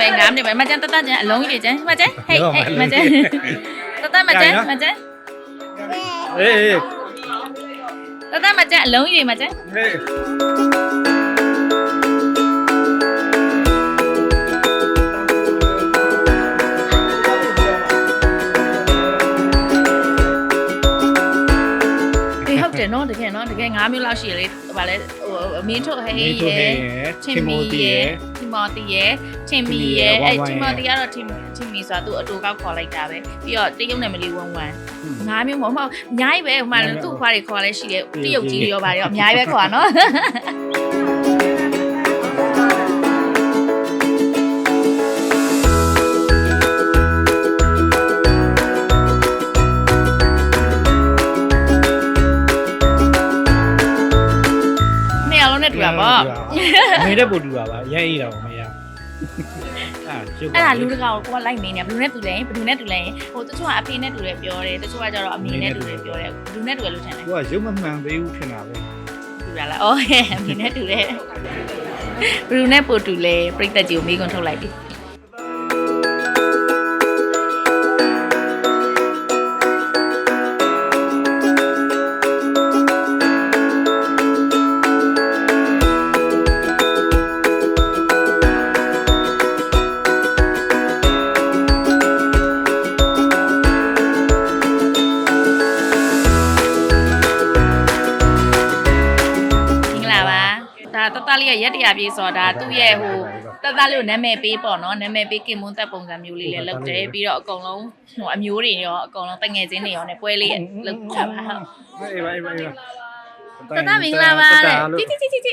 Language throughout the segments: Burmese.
ပဲ9မိနစ်ပဲမကျန်တတကျန်အလုံးကြီးတွေကျန်မကျန်ဟေးဟေးမကျန်တတမကျန်မကျန်အေးအေးတတမကျန်အလုံးကြီးတွေမကျန်ဟေးအေးဟုတ်တယ်နော်တကယ်နော်တကယ်9မျိုးလောက်ရှိရလေဟိုဗာ လဲဟိုမင်းထုတ်ဟေးမေထိုဟေးရဲ့ရယ်ချင်မီရဲ့တီမော်တီရဲ့ချင်မီရဲ့အဲတီမော်တီကတော့ချင်ချင်မီဆိုတာသူ့အတူကောက်ခေါ်လိုက်တာပဲပြီးတော့တရုတ်နယ်မလီဝမ်ဝမ်ငါးမျိုးမဟုတ်မဟုတ်အများကြီးပဲဟိုမှာသူ့ခွားတွေခေါ်လဲရှိတယ်တရုတ်ကြီးတွေရောပါတယ်အများကြီးပဲခေါ်နော်နှ တူတာပေါ့မေတဲ့ပို့တူတာပါရိုက်ရတာပါမရအာကျုပ်အဲ့ဒါလူတကာကိုကိုကလိုက်မင်းနေဘယ်သူနဲ့တူလဲဘယ်သူနဲ့တူလဲဟိုတချို့ကအဖေနဲ့တူတယ်ပြောတယ်တချို့ကကျတော့အမေနဲ့တူတယ်ပြောတယ်ဘယ်သူနဲ့တူလဲလို့ထင်လဲကိုကရုပ်မမှန်သေးဘူးထင်တာပဲတူရလားအော်ဟဲ့အမေနဲ့တူတယ်ဘယ်သူနဲ့ပို့တူလဲပြိတ္တကြီးကိုမိကွန်းထုတ်လိုက်ပြီ ဒါတတလေးရဲ့ရက်တရာပြေးဆိုတော့ဒါသူ့ရဲ့ဟိုတတလေးကိုနာမည်ပေးပေါ့နော်နာမည်ပေးကင်မွန်းသက်ပုံစံမျိုးလေးလည်းလုပ်တယ်ပြီးတော့အကုန်လုံးဟိုအမျိုးတွေရောအကုန်လုံးတငယ်ချင်းတွေရောနဲ့ပွဲလေးလုပ်တာပါဟုတ်အေးပါအေးပါအေးပါတတမင်္ဂလာပါတဲ့တီတီတီတီ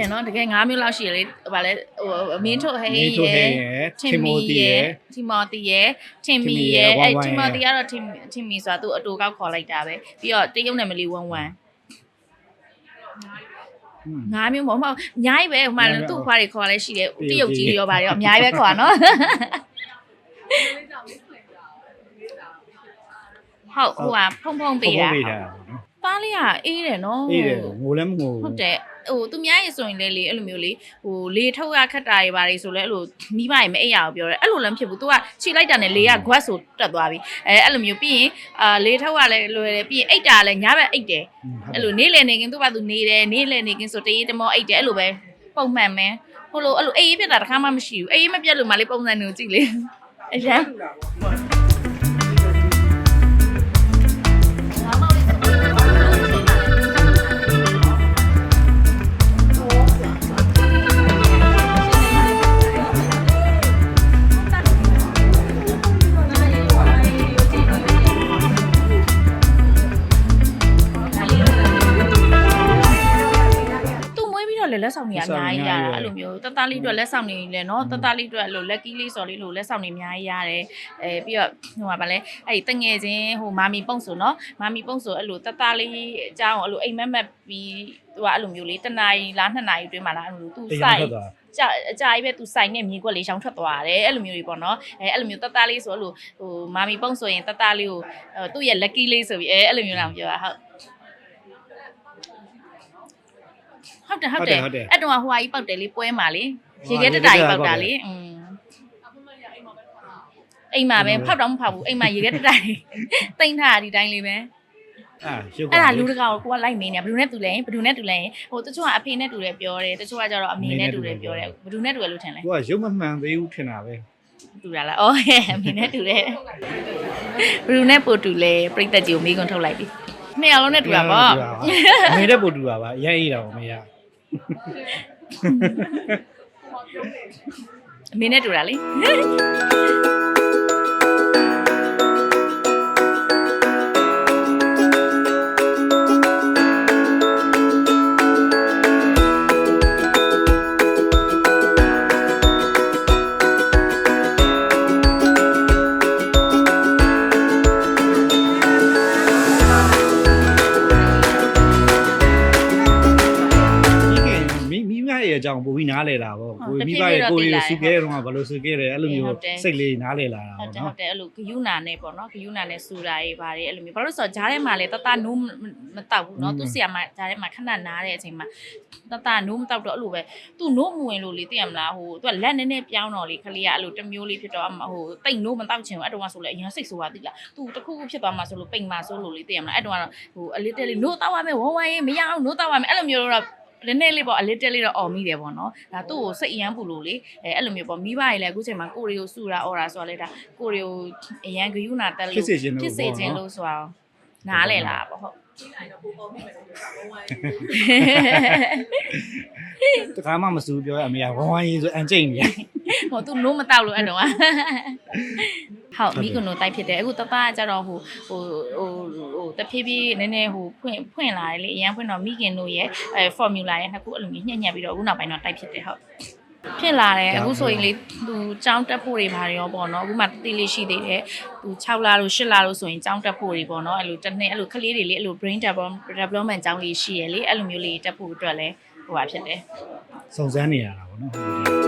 ဟုတ်တယ်နော်တကယ်နော်တကယ်9မျိုးလောက်ရှိရလေဟိုဗာလဲဟိုမင်းထုတ်ဟေးမေထိုဟေးရဲ့ရယ်ချင်မီရဲ့တီမော်တီရဲ့ချင်မီရဲ့အဲတီမော်တီကတော့ချင်ချင်မီဆိုတာသူ့အတူကောက်ခေါ်လိုက်တာပဲပြီးတော့တရုတ်နယ်မလီဝမ်ဝမ်ငါးမျိုးမဟုတ်မဟုတ်အများကြီးပဲဟိုမှာသူ့ခွားတွေခေါ်လဲရှိတယ်တရုတ်ကြီးတွေရောပါတယ်အများကြီးပဲခေါ်နော်ဟုတ်ဟိုကဖုံဖုံပေးတာပေးတာသားလေးကအေးတယ်နော်အေးတယ်ငိုလည်းမငိုဟုတ်တယ် ဟိုသူများရေဆိုရင်လေလေအဲ့လိုမျိုးလေဟိုလေထုတ်ရခက်တာတွေဘာတွေဆိုလဲအဲ့လိုမိဘရေမအိပ်ရအောင်ပြောတယ်အဲ့လိုလည်းမဖြစ်ဘူး तू ကခြိလိုက်တာနဲ့လေက guat ဆိုတက်သွားပြီအဲအဲ့လိုမျိုးပြီးရင်အာလေထုတ်ရလဲလွယ်တယ်ပြီးရင်အိတ်တာလည်းညဘက်အိတ်တယ်အဲ့လိုနေလေနေကင်းသူ့ဘာသူနေတယ်နေလေနေကင်းဆိုတရေတမောအိတ်တယ်အဲ့လိုပဲပုံမှန်ပဲဟိုလိုအဲ့လိုအေးအေးပြတ်တာတစ်ခါမှမရှိဘူးအေးအေးမပြတ်လို့မလေးပုံစံမျိုးကြည့်လေအရန် လက်ဆောင်တွေအများကြီးရတာအဲ့လိုမျိုးတတလေးအတွက်လက်ဆောင်တွေလည်းနော်တတလေးအတွက်အဲ့လို lucky လေးစော်လေးလိုလက်ဆောင်တွေအများကြီးရတယ်အဲပြီးတော့ဟိုပါလဲအဲ့ဒီတငယ်ချင်းဟိုမာမီပုံဆိုနော်မာမီပုံဆိုအဲ့လိုတတလေးအကြောင်းအဲ့လိုအိမ်မက်မက်ပြီးသူကအဲ့လိုမျိုးလေးတနာရီလားနှစ်နာရီအတွင်းမှာလားအဲ့လိုသူစိုက်ကြအကြိုက်ပဲသူဆိုင်နဲ့မြေကွက်လေးရှောင်းထွက်သွားတယ်အဲ့လိုမျိုးတွေပေါ့နော်အဲအဲ့လိုမျိုးတတလေးဆိုအဲ့လိုဟိုမာမီပုံဆိုရင်တတလေးကိုသူ့ရဲ့ lucky လေးဆိုပြီးအဲအဲ့လိုမျိုးလာပြောတာဟုတ် ဟုတ်တယ်ဟုတ်တယ်ဟုတ်တယ်အဲ့တော့ဟိုဟာကြီးပောက်တယ်လေပွဲမှာလေရေခဲတက်တာကြီးပောက်တာလေอืมအိမ်မှာပဲဖောက်တော့မဖောက်ဘူးအိမ်မှာရေခဲတက်တာကြီးတိမ့်ထားတာဒီတိုင်းလေးပဲအာရုပ်အဲ့ဒါလူတကာကိုကိုကလိုက်မင်းနေဘယ်သူနဲ့တူလဲဘယ်သူနဲ့တူလဲဟိုတချို့ကအဖေနဲ့တူတယ်ပြောတယ်တချို့ကကျတော့အမေနဲ့တူတယ်ပြောတယ်ဘယ်သူနဲ့တူလဲလို့ထင်လဲကိုကရုပ်မမှန်သေးဘူးထင်တာပဲတူတာလားအော်ဟဲ့အမေနဲ့တူတယ်ဘယ်သူနဲ့ပို့တူလဲပြိတ္တကြီးကိုမိကွန်းထုတ်လိုက်ပြီနှစ်ယောက်လုံးနဲ့တူတာပေါ့မေတဲ့ပို့တူတာပါရိုက်ရတာပါမရ အမေနဲ့တူတာလေ ရဲ့အကြောင်းပို့ပြီးနားလဲတာပေါ့ကိုမိဘရဲ့ကိုယ်ရဲ့စုခဲ့တဲ့တော့ဘာလို့စုခဲ့တယ်အဲ့လိုမျိုးစိတ်လေးနားလဲလာတာပေါ့နော်ဟုတ်တယ်အဲ့လိုဂယုဏနဲ့ပေါ့နော်ဂယုဏနဲ့စုတာတွေဘာတွေအဲ့လိုမျိုးဘာလို့ဆိုတော့ဂျားထဲမှာလဲတတနိုးမတောက်ဘူးနော်သူဆီယာမှာဂျားထဲမှာခဏနားတဲ့အချိန်မှာတတနိုးမတောက်တော့အဲ့လိုပဲသူနိုးမဝင်လို့လေသိရမလားဟိုသူကလက်နည်းနည်းပြောင်းတော့လေခလေးကအဲ့လိုတမျိုးလေးဖြစ်တော့ဟိုတိတ်နိုးမတောက်ချင်ဘူးအဲ့တော့ဆိုလဲအရင်စိတ်ဆိုးပါသိလားသူတခုခုဖြစ်သွားမှာဆိုလို့ပိန်မှာဆိုလို့လေသိရမလားအဲ့တော့ဟိုအလေးတက်လေးနိုးတောက်ရမယ်ဝဝရင်မရအောင်နိုးတောက်ရမယ်အဲ့လိုမျိုးတော့ နည်းနည်းလေးပေါ့အလေးတက်လေးတော့អော်မိတယ်ပေါ့နော်ဒါသူ့ကိုစိတ်အယမ်းပူလို့လေအဲအဲ့လိုမျိုးပေါ့မိဘတွေလည်းအခုချိန်မှာကိုရီကိုစုတာអော်တာဆိုတော့လေဒါကိုရီကိုအယမ်းဂယုနာတက်လို့ဖြစ်စေခြင်းလို့ဖြစ်စေခြင်းလို့ဆိုတော့ နားလေလားပေါ့ဟုတ်တခါမှမစူပြောရအမေကဝဝရေးဆိုအန်ကျိန်နေဟိုသူနိုးမတောက်လို့အဲ့တော့ကဟုတ်မိကနိုတိုက်ဖြစ်တယ်အခုတပားကကြတော့ဟိုဟိုဟိုဟိုတဖြည်းဖြည်းနည်းနည်းဟိုဖွင့်ဖွင့်လာတယ်လေအရန်ဖွင့်တော့မိခင်တို့ရဲ့အဲ formula ရဲ့နှစ်ခုအဲ့လိုမျိုးညှက်ညက်ပြီးတော့အခုနောက်ပိုင်းတော့တိုက်ဖြစ်တယ်ဟုတ် ဖြစ်လာတယ်အခုဆိုရင်လေသူចောင်းတက်ဖို့တွေဘာတွေရောပေါ့နော်အခုမှတိလေးရှိသေးတယ်သူ6လလို့8လလို့ဆိုရင်ចောင်းတက်ဖို့တွေပေါ့နော်အဲ့လိုတစ်နှစ်အဲ့လိုကလေးတွေလေအဲ့လို brain development development ចောင်းလေးရှိရလေအဲ့လိုမျိုးလေးတက်ဖို့အတွက်လဲဟိုပါဖြစ်တယ် စုံစမ်းနေရတာပေါ့နော်